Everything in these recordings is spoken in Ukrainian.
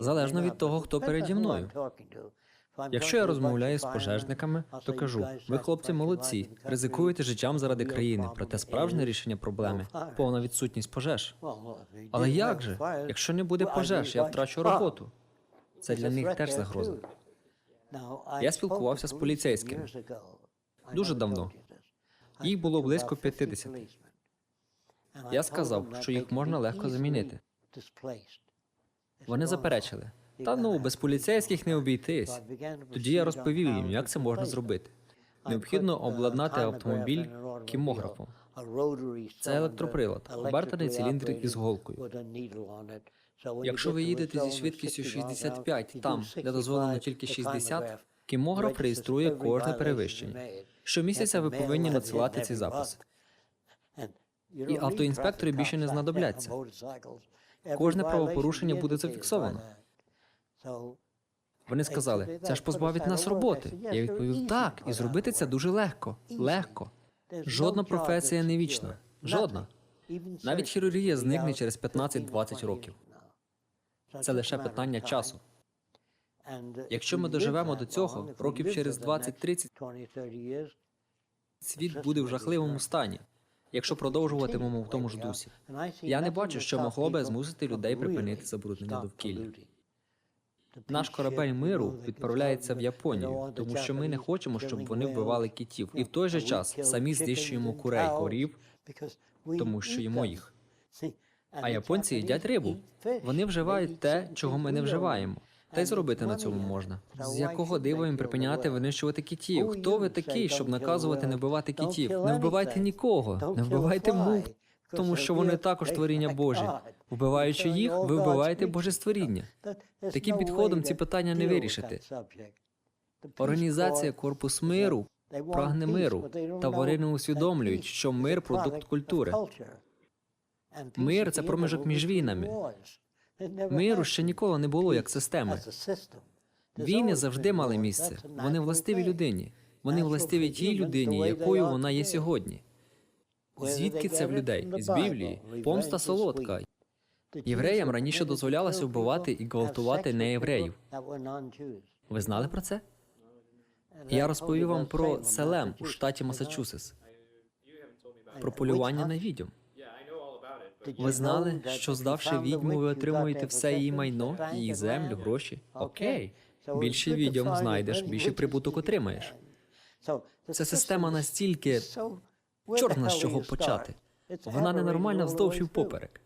залежно від того, хто переді мною. Якщо я розмовляю з пожежниками, то кажу: ви, хлопці, молодці, ризикуєте життям заради країни, проте справжнє рішення проблеми повна відсутність пожеж. Але як же? Якщо не буде пожеж, я втрачу роботу. Це для них теж загроза. Я спілкувався з поліцейськими Дуже давно. Їх було близько 50. Я сказав, що їх можна легко замінити. Вони заперечили. Та ну, без поліцейських не обійтись. Тоді я розповів їм, як це можна зробити. Необхідно обладнати автомобіль кімографом. Це електроприлад, обертаний циліндр із голкою. Якщо ви їдете зі швидкістю 65 там, де дозволено тільки 60, кімограф реєструє кожне перевищення. Щомісяця ви повинні надсилати ці записи. І автоінспектори більше не знадобляться. Кожне правопорушення буде зафіксовано. Вони сказали, це ж позбавить нас роботи. Я відповів так, і зробити це дуже легко. Легко. Жодна професія не вічна. Жодна. Навіть хірургія зникне через 15-20 років. Це лише питання часу. Якщо ми доживемо до цього, років через 20-30 світ буде в жахливому стані, якщо продовжуватимемо в тому ж дусі. Я не бачу, що могло би змусити людей припинити забруднення довкілля. Наш корабель миру відправляється в Японію, тому що ми не хочемо, щоб вони вбивали китів, і в той же час самі знищуємо курей, корів, тому що їмо їх. А японці їдять рибу. Вони вживають те, чого ми не вживаємо. Та й зробити на цьому можна. З якого дива їм припиняти винищувати китів? Хто ви такий, щоб наказувати не вбивати китів? Не вбивайте нікого, не вбивайте мух, тому що вони також творіння Божі. Вбиваючи їх, ви вбиваєте Боже створіння. Таким підходом ці питання не вирішити. Організація Корпус миру прагне миру, та вони не усвідомлюють, що мир продукт культури. Мир це проміжок між війнами. Миру ще ніколи не було як системи. Війни завжди мали місце. Вони властиві людині. Вони властиві тій людині, якою вона є сьогодні. Звідки це в людей? Із Біблії. Помста солодка. Євреям раніше дозволялося вбивати і гвалтувати неєвреїв. Ви знали про це? Я розповів вам про Селем у штаті Масачусетс, про полювання на відьом. Ви знали, що здавши відьму, ви отримуєте все її майно, її землю, гроші? Окей. Більше відьом знайдеш, більше прибуток отримаєш. Ця система настільки чорна, з чого почати. Вона ненормальна вздовж і впоперек.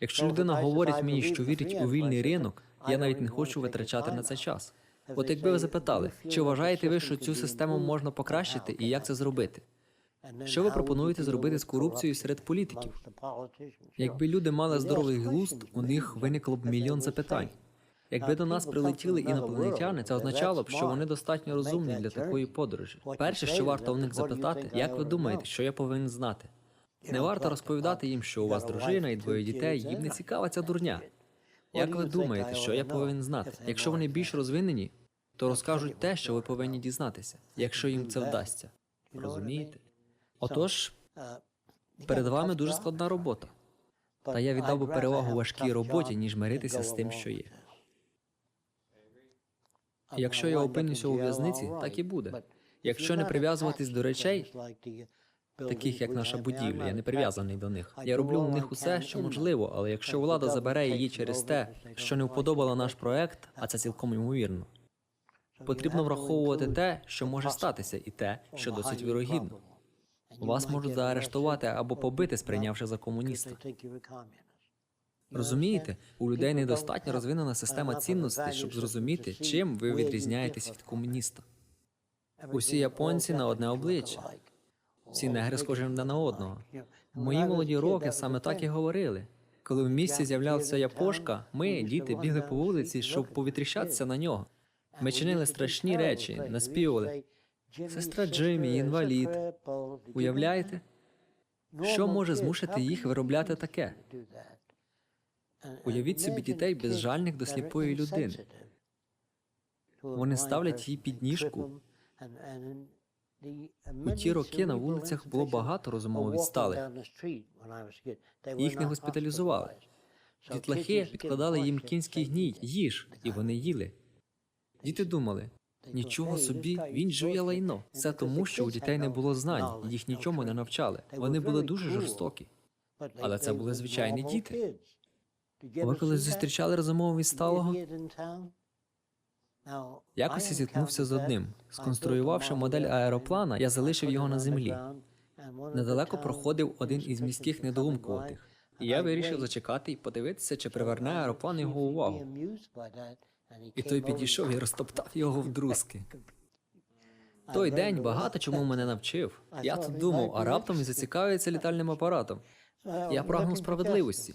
Якщо людина говорить мені, що вірить у вільний ринок, я навіть не хочу витрачати на це час. От якби ви запитали, чи вважаєте ви, що цю систему можна покращити і як це зробити? Що ви пропонуєте зробити з корупцією серед політиків? Якби люди мали здоровий глузд, у них виникло б мільйон запитань. Якби до нас прилетіли інопланетяни, це означало б, що вони достатньо розумні для такої подорожі. Перше, що варто у них запитати, як ви думаєте, що я повинен знати? Не варто розповідати їм, що у вас дружина і двоє дітей, їм не цікава ця дурня. Як ви думаєте, що я повинен знати? Якщо вони більш розвинені, то розкажуть те, що ви повинні дізнатися, якщо їм це вдасться. Розумієте? Отож, перед вами дуже складна робота. Та я віддав би перевагу важкій роботі, ніж миритися з тим, що є. Якщо я опинюся у в'язниці, так і буде. Якщо не прив'язуватись до речей, таких як наша будівля, я не прив'язаний до них. Я роблю у них усе, що можливо, але якщо влада забере її через те, що не вподобала наш проект, а це цілком ймовірно, потрібно враховувати те, що може статися, і те, що досить вірогідно. Вас можуть заарештувати або побити, сприйнявши за комуніста. Розумієте, у людей недостатньо розвинена система цінностей, щоб зрозуміти, чим ви відрізняєтесь від комуніста. Усі японці на одне обличчя, всі негри схожі одне на одного. Мої молоді роки саме так і говорили. Коли в місті з'являвся япошка, ми, діти, бігли по вулиці, щоб повітріщатися на нього. Ми чинили страшні речі, наспівали. Сестра Джиммі, інвалід. Уявляєте? Що може змусити їх виробляти таке? Уявіть собі дітей безжальних до сліпої людини. Вони ставлять їй підніжку. У ті роки на вулицях було багато розумово відсталих. Їх не госпіталізували. Дітлахи підкладали їм кінський гній, їж, і вони їли. Діти думали, нічого собі, він жує лайно. Це тому, що у дітей не було знань, їх нічому не навчали. Вони були дуже жорстокі. Але це були звичайні діти. Ви колись зустрічали розумового відсталого? Якось я зіткнувся з одним. Сконструювавши модель аероплана, я залишив його на землі. Недалеко проходив один із міських недоумкуватих. І я вирішив зачекати і подивитися, чи приверне аероплан його увагу. І той підійшов і розтоптав його в друзки. Той день багато чому мене навчив. Я тут думав, а раптом він зацікавиться літальним апаратом. Я прагнув справедливості.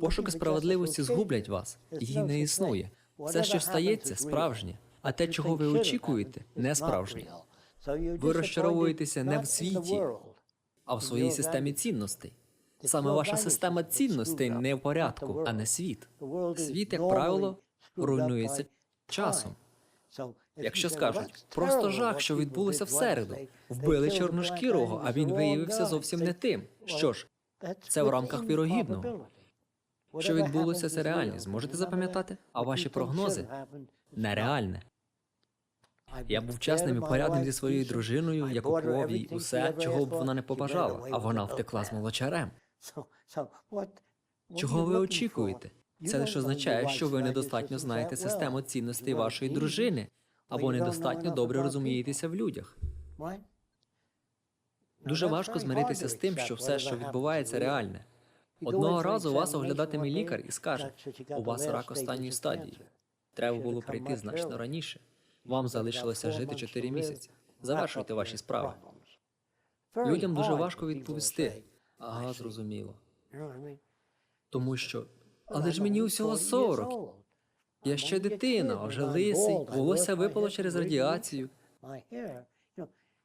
Пошуки справедливості згублять вас. Її не існує. Все, що стається, справжнє. А те, чого ви очікуєте, не справжнє. Ви розчаровуєтеся не в світі, А в своїй системі цінностей. Саме ваша система цінностей не в порядку, а не світ. Світ, як правило, руйнується часом. Якщо скажуть, просто жах, що відбулося в середу. Вбили чорношкірого, а він виявився зовсім не тим. Що ж, це в рамках вірогідного. що відбулося, це реальність. Можете запам'ятати? А ваші прогнози нереальне. Я був чесним і порядним зі своєю дружиною, я купував їй усе, чого б вона не побажала, а вона втекла з молочарем. Чого ви очікуєте? Це лише означає, що ви недостатньо знаєте систему цінностей вашої дружини або недостатньо добре розумієтеся в людях. Дуже важко змиритися з тим, що все, що відбувається, реальне. Одного разу вас оглядатиме лікар і скаже: у вас рак останньої стадії. Треба було прийти значно раніше. Вам залишилося жити 4 місяці. Завершуйте ваші справи. Людям дуже важко відповісти. Ага, зрозуміло. Тому що, але ж мені усього 40. Я ще дитина, вже лисий, волосся випало через радіацію.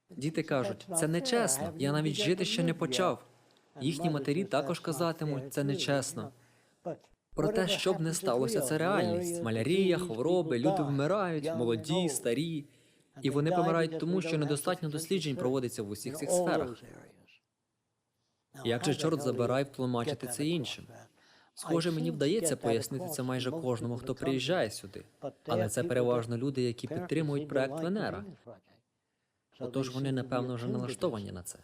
Діти кажуть, це нечесно. Я навіть жити ще не почав. Їхні матері також казатимуть, це нечесно. Проте, що б не сталося, це реальність. Малярія, хвороби, люди вмирають, молоді, старі. І вони помирають тому, що недостатньо досліджень проводиться в усіх цих сферах. Як же чорт забирай втлумачити це іншим? Схоже, мені вдається пояснити це майже кожному, хто приїжджає сюди. Але це переважно люди, які підтримують проект Венера. Отож вони, напевно, вже налаштовані на це.